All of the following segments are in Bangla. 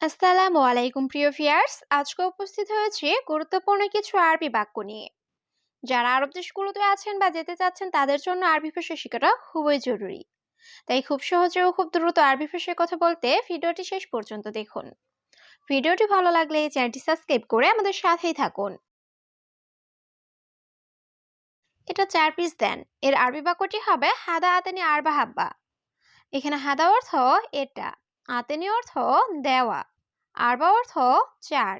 আসসালামু আলাইকুম, প্রিয় ভিয়ার্স আজকে উপস্থিত হয়েছে গুরুত্বপূর্ণ কিছু আরবি বাক্য নিয়ে। যারা আরব দেশগুলোতে আছেন বা যেতে চাচ্ছেন, তাদের জন্য আরবি ভাষা শেখাটা খুবই জরুরি। তাই খুব সহজে ও খুব দ্রুত আরবি ভাষায় কথা বলতে ভিডিওটি শেষ পর্যন্ত দেখুন। ভিডিওটি ভালো লাগলে চ্যানেলটি সাবস্ক্রাইব করে আমাদের সাথেই থাকুন। এটা চার পিস দেন। এর আরবি বাক্যটি হবে হাদা আতেনি আরবা হাব্বা। এখানে হাদা অর্থ এটা। আতেনি অর্থ দেওয়া, আরবা অর্থ চার,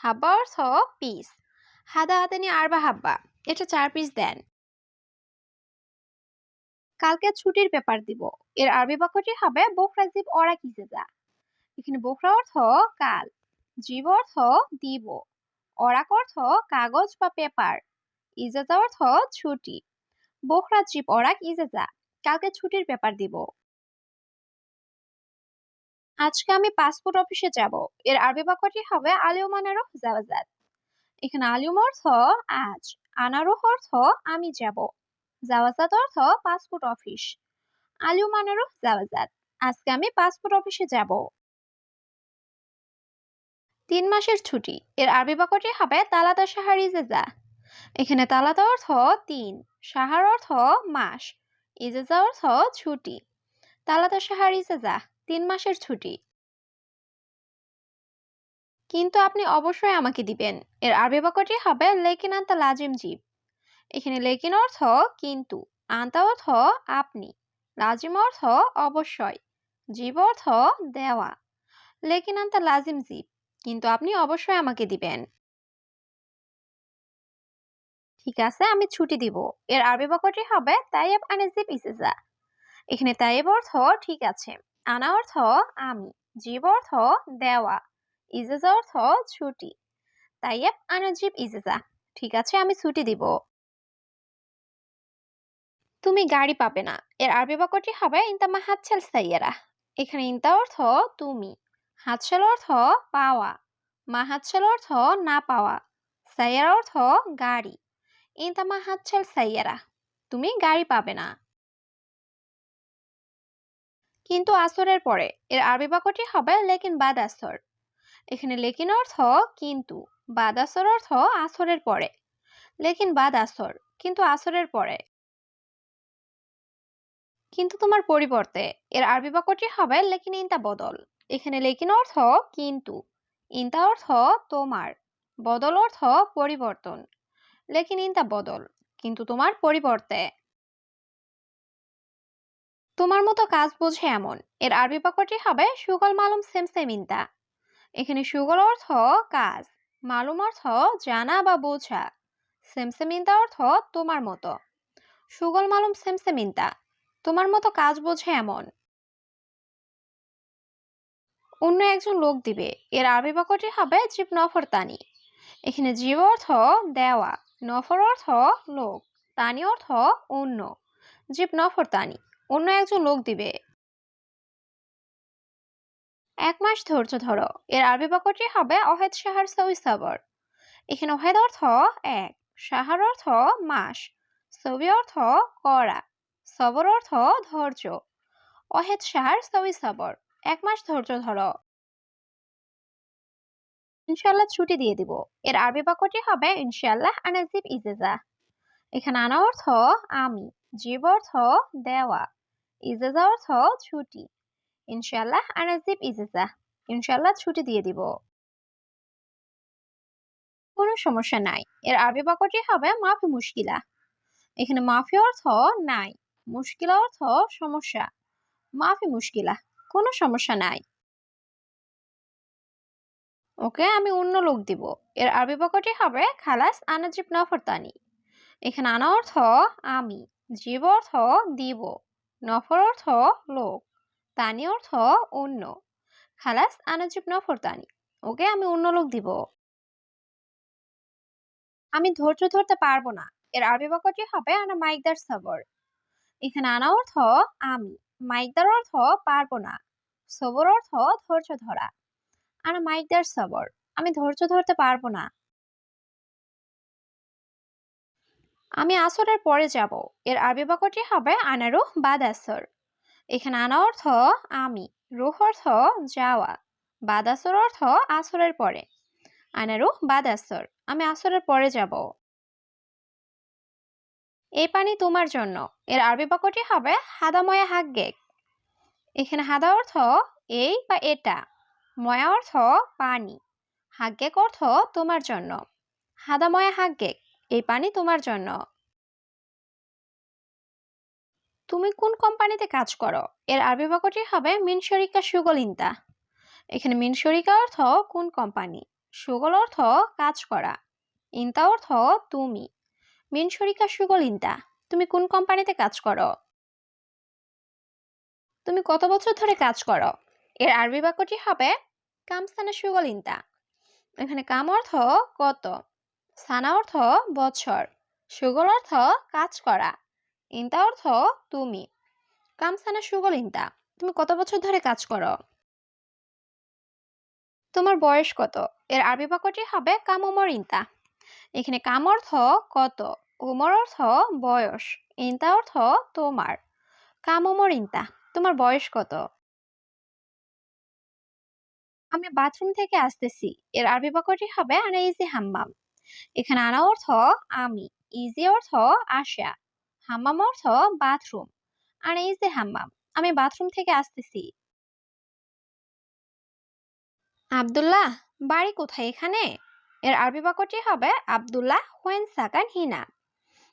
হাব্বা অর্থ পিস। হাদা, আতেনি, আরবা, হাব্বা, এটা চার পিস দেন। কালকে ছুটির পেপার দিব, এর আরবি বাক্যটি হবে বোখরা জীব অরা কিসেজা এখানে বোখরা অর্থ কাল, জীব অর্থ দিব, অরাক অর্থ কাগজ বা পেপার, ইজাজা অর্থ ছুটি, বোখরা জীব অরাক ইজাজা। কালকে ছুটির পেপার দিব। আজকে আমি পাসপোর্ট অফিসে যাব। এর আরবি বাক্যটি হবে আলিউম আনারুহ জাওয়াজাত। এখানে আলিউম অর্থ আজ, আনারুহ অর্থ আমি যাব। জাওয়াজাত অর্থ পাসপোর্ট অফিস আলিউম আনারুহ জাওয়াজাত। আজকে আমি পাসপোর্ট অফিসে যাব। তিন মাসের ছুটি। এর আরবি বাক্যটি হবে তালাতা সাহার ইজেজা। এখানে তালাতা অর্থ তিন সাহার অর্থ মাস, ইজেজা অর্থ ছুটি। তালাতা সাহার ইজেজা। তিন মাসের ছুটি। কিন্তু আপনি অবশ্যই আমাকে দিবেন। এর আরবি বাক্যটি হবে লেকিন আন্তা লাজিম জীব। এখানে লেকিন অর্থ কিন্তু, আন্তা অর্থ আপনি, লাজিম অর্থ অবশ্যই, জীব অর্থ দেওয়া, লেকিন আন্তা লাজিম জীব, কিন্তু আপনি অবশ্যই আমাকে দিবেন। ঠিক আছে, আমি ছুটি দিব। এর আরবি বাক্যটি হবে তাইয়েব আনেজিব ইসেজা। এখানে তাইয়েব অর্থ ঠিক আছে। আনা অর্থ আমি, জীব অর্থ দেওয়া, ইজেজা অর্থ ছুটি। তাইয়েব আনাজিব ইজেজা। ঠিক আছে, আমি ছুটি দিব। তুমি গাড়ি পাবে না। এর আরবি বাক্যটি হবে ইন্তা মাহাচ্ছেল সাইয়ারা এখানে ইন্তা অর্থ তুমি হাতছেল অর্থ পাওয়া মাহাচ্ছেল অর্থ না পাওয়া সাইয়ারা অর্থ গাড়ি ইন্তা মাহাচ্ছেল সাইয়ারা তুমি গাড়ি পাবে না। কিন্তু আসরের পরে। এর আরবি বাক্যটি হবে লেকিন বাদ আসর। এখানে লেকিন অর্থ কিন্তু, বাদ আসর অর্থ আসরের পরে। লেকিন বাদ আসর কিন্তু আসরের পরে। কিন্তু তোমার পরিবর্তে, এর আরবি বাক্যটি হবে লেকিন ইন্তা বদল। এখানে লেকিন অর্থ কিন্তু, ইন্তা অর্থ তোমার, বদল অর্থ পরিবর্তন। লেকিন ইন্তা বদল কিন্তু তোমার পরিবর্তে। তোমার মতো কাজ বোঝে এমন। এর আরবি বাক্যটি হবে সুগল মালুম সেম সেম ইন্তা এখানে সুগল অর্থ কাজ, মালুম অর্থ জানা বা বোঝা। সেম সেম ইন্তা অর্থ তোমার মতো। সুগল মালুম সেম সেম ইন্তা তোমার মতো কাজ বোঝে এমন। অন্য একজন লোক দিবে। এর আরবি বাক্যটি হবে জীব নফর তানি। এখানে জীব অর্থ দেওয়া, নফর অর্থ লোক, তানি অর্থ অন্য, জীব নফর তানি। অন্য একজন লোক দিবে। এক মাস ধৈর্য ধরো। এর আরবি বাক্যটি হবে অহেদ সাহার সৌই সাবর। এখানে অহেদ অর্থ এক সাহার অর্থ মাস সবি অর্থ করা, সবর অর্থ ধৈর্য। অহেদ সাহার সৌই সাবর। এক মাস ধৈর্য ধরো। ইনশাল্লাহ ছুটি দিয়ে দিব। এর আরবি বাক্যটি হবে ইনশাল্লাহ আনাজিব ইজেজা। এখানে আনা অর্থ আমি, জীব অর্থ দেওয়া। ইজেজা অর্থ ছুটি। ইনশাল্লাহ আনাজিব ইজেজা ইনশাল্লাহ ছুটি দিয়ে দিব। কোনো সমস্যা নাই। এর আরবি বাক্যটি হবে মাফি মুশকিলা। এখানে মাফি অর্থ নাই। মুশকিলা অর্থ সমস্যা। মাফি মুশকিলা। কোনো সমস্যা নাই। ওকে, আমি অন্য লোক দিব। এর আরবি বাক্যটি হবে খালাস আনাজিব নফরতানি। এখানে আনা অর্থ আমি। জীব অর্থ দিব। নফর অর্থ লোক, তানি অর্থ অন্য। খালাস, আনাজিব, নফর, তানি। ওকে আমি অন্য লোক দিব। আমি ধৈর্য ধরতে পারব না। এর আরবি বাক্যটি হবে, আনা মাইকদার সবর। এখানে আনা অর্থ, আমি। মাইকদার অর্থ, পারব না। সবর অর্থ, ধৈর্য ধরা। আনা মাইকদার সবর, আমি ধৈর্য ধরতে পারব না। আমি আসরের পরে যাব। এর আরবি বাক্যটি হবে আনারুহ বাদ আসর। এখানে আনা অর্থ আমি, রুহ অর্থ যাওয়া, বাদ আসর অর্থ আসরের পরে। আনারু বাদ আসর, আমি আসরের পরে যাব। এই পানি তোমার জন্য। এর আরবি বাক্যটি হবে হাদাময়া হাগ্গেক এখানে হাদা অর্থ এই বা এটা, ময়া অর্থ পানি, হাগ্গেক অর্থ তোমার জন্য। হাদাময়া হাগ্গেক। এই পানি তোমার জন্য। তুমি কোন কোম্পানিতে কাজ করো? এর আরবি বাক্যটি হবে মিন মিনশরিকা সুগলিন্তা। এখানে মিন মিনশরিকা অর্থ কোন কোম্পানি? সুগল অর্থ কাজ করা। ইন্তা অর্থ তুমি। মিন মিনশরিকা সুগলিন্তা, তুমি কোন কোম্পানিতে কাজ করো? তুমি কত বছর ধরে কাজ করো? এর আরবি বাক্যটি হবে কামস্থানা সুগলিন্তা। এখানে কাম অর্থ কত? সানা অর্থ বছর সুগল অর্থ কাজ করা, ইন্তা অর্থ তুমি। কামসানা সুগল ইন্তা, তুমি কত বছর ধরে কাজ করো? তোমার বয়স কত? এর আরবি বাক্যটি হবে কাম উমর ইন্তা। এখানে কাম অর্থ কত, উমর অর্থ বয়স, ইন্তা অর্থ তোমার। কাম উমর ইন্তা, তোমার বয়স কত? আমি বাথরুম থেকে আসতেছি, এর আরবি বাক্যটি হবে আনা ইজি হাম্মাম। এখানে আনা অর্থ আমি ইজি অর্থ আসা হাম্মাম অর্থ বাথরুম আর এই যে হাম্মাম আমি বাথরুম থেকে আসতেছি। আব্দুল্লাহ, বাড়ি কোথায় এখানে? এর আরবি বাক্যটি হবে আব্দুল্লাহ হোয়েন সাকান হিনা।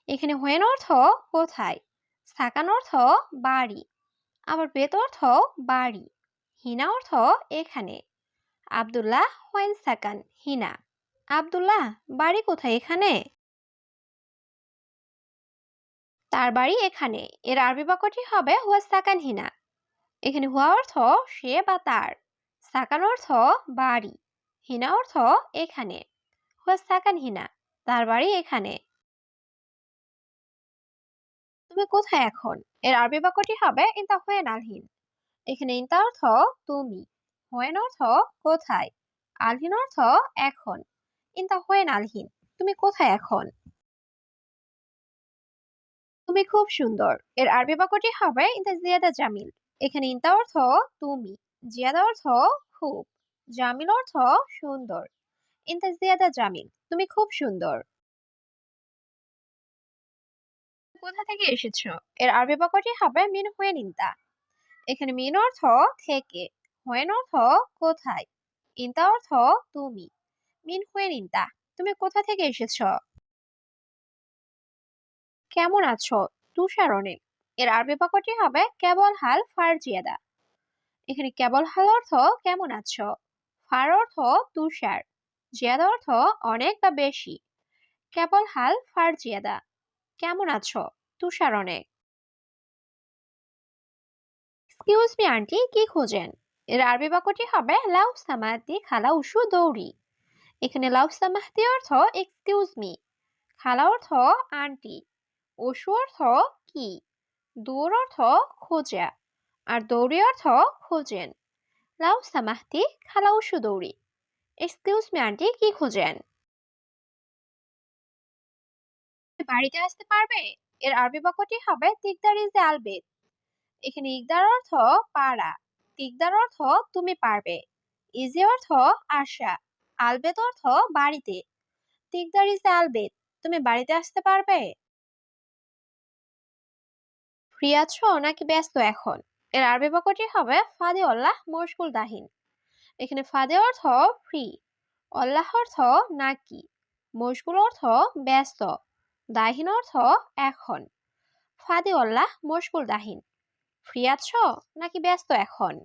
এখানে হোয়েন অর্থ কোথায়? সাকান অর্থ বাড়ি, আবার বেত অর্থ বাড়ি, হিনা অর্থ এখানে। আব্দুল্লাহ হোয়েন সাকান হিনা। আব্দুল্লাহ, বাড়ি কোথায় এখানে? তার বাড়ি এখানে। এর আরবি বাক্যটি হবে হুয়া সাকান হিনা। এখানে হুয়া অর্থ সে বা তার। সাকান অর্থ বাড়ি। হিনা অর্থ এখানে। হুয়া সাকান হিনা, তার বাড়ি এখানে। তুমি কোথায় এখন? এর আরবি বাক্যটি হবে ইন্তা হুয়েন আলহিন। এখানে ইন্তা অর্থ তুমি। হুয়েন অর্থ কোথায়? আলহিন অর্থ এখন। ইন্তা হুয়েন, আলহিন। তুমি কোথায় এখন? তুমি খুব সুন্দর। এর আরবি বাক্যটি হবে ইন্তা জিয়াদা জামিল। এখানে ইন্তা অর্থ তুমি। জিয়াদা অর্থ খুব। জামিল অর্থ সুন্দর। ইন্তা জিয়াদা জামিল, তুমি খুব সুন্দর। কোথা থেকে এসেছ? এর আরবি বাক্যটি হবে মিন হুয়েন ইন্তা এখানে মিন অর্থ থেকে। হুয়েন অর্থ কোথায়? ইন্তা অর্থ তুমি। মিন হুয়েন ইন্তা তুমি কোথা থেকে এসেছ? কেমন আছো? তুষার অনেক। এর আরবি বাক্যটি হবে কেবল হাল ফার জিয়াদা। এখানে কেবল হাল অর্থ কেমন আছো? ফার অর্থ তুষার, জিয়াদা অর্থ অনেক বা বেশি। কেবল হাল ফার জিয়াদা। কেমন আছো? তুষার অনেক। এক্সকিউজ মি আন্টি, কি খোঁজেন? এর আরবি বাক্যটি হবে লাউ সামাতি খালা উসু দৌড়ি। এখানে লাউ সামাতি অর্থ এক্সকিউজ মি খালা অর্থ আন্টি অসু অর্থ কি? দৌড় অর্থ খোঁজা। আর দৌড়ি অর্থ খোঁজেন। লাউ সামাহতি খালা উসু দৌড়ি। এক্সকিউজ মি আন্টি কি খোঁজেন? বাড়িতে আসতে পারবে? এর আরবি বাক্যটি হবে তিকদার ইজ আলবেদ। এখানে ইকদার অর্থ পারা তিকদার অর্থ তুমি পারবে। ইজি অর্থ আশা। আলবেদ অর্থ বাড়িতে। তিকদার ইজ আলবেদ, তুমি বাড়িতে আসতে পারবে? ফ্রি আছো নাকি ব্যস্ত এখন? এর আরবি বাক্যটি হবে ফাদে অল্লাহ মশগুল দাহিন। এখানে ফাদে অর্থ ফ্রি অল্লাহ অর্থ নাকি, মশগুল অর্থ ব্যস্ত, দাহিন অর্থ এখন। ফাদে অল্লাহ মশগুল দাহিন ফ্রি আছো নাকি ব্যস্ত এখন?